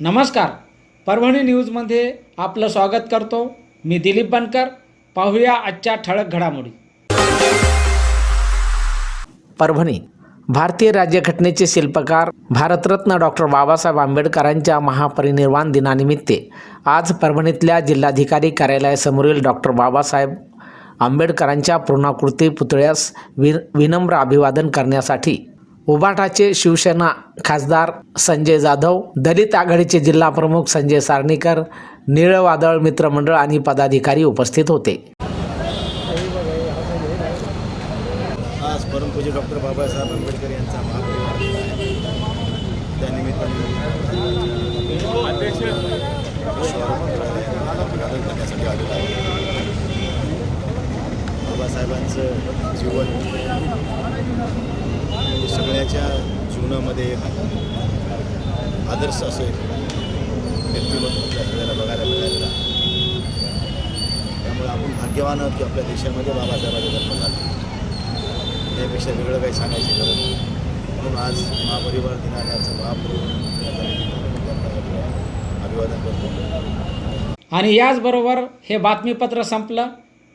नमस्कार. परभणी न्यूजमध्ये आपलं स्वागत करतो. मी दिलीप बनकर. पाहूया आजच्या ठळक घडामोडी. परभणी भारतीय राज्यघटनेचे शिल्पकार भारतरत्न डॉक्टर बाबासाहेब आंबेडकरांच्या महापरिनिर्वाण दिनानिमित्त आज परभणीतल्या जिल्हाधिकारी कार्यालयासमोरील डॉक्टर बाबासाहेब आंबेडकरांच्या पूर्णाकृती पुतळ्यास वि विनम्र अभिवादन करण्यासाठी उबाटाचे शिवसेना खासदार संजय जाधव दलित आघाडीचे जिल्हा प्रमुख संजय सारणीकर निळवादळ मित्रमंडळ आणि पदाधिकारी उपस्थित होते. आज परमपूज्य डॉक्टर बाबासाहेब आंबेडकर यांचा त्यानिमित्ताने बाबासाहेबांचं जीवन हे सगळ्याच्या जीवनामध्ये एक आदर्श असे व्यक्तिमत्व आपल्याला सगळ्याला बघायला मिळालेलं त्यामुळे आपण भाग्यवान आहोत की आपल्या देशामध्ये बाबासाहेबांचे जन्म झाले. त्यापेक्षा वेगळं काही सांगायची गरज नाही. म्हणून आज महापरिवार दिनाचं महापरिवार अभिवादन करतो. आणि याचबरोबर हे बातमीपत्र संपलं.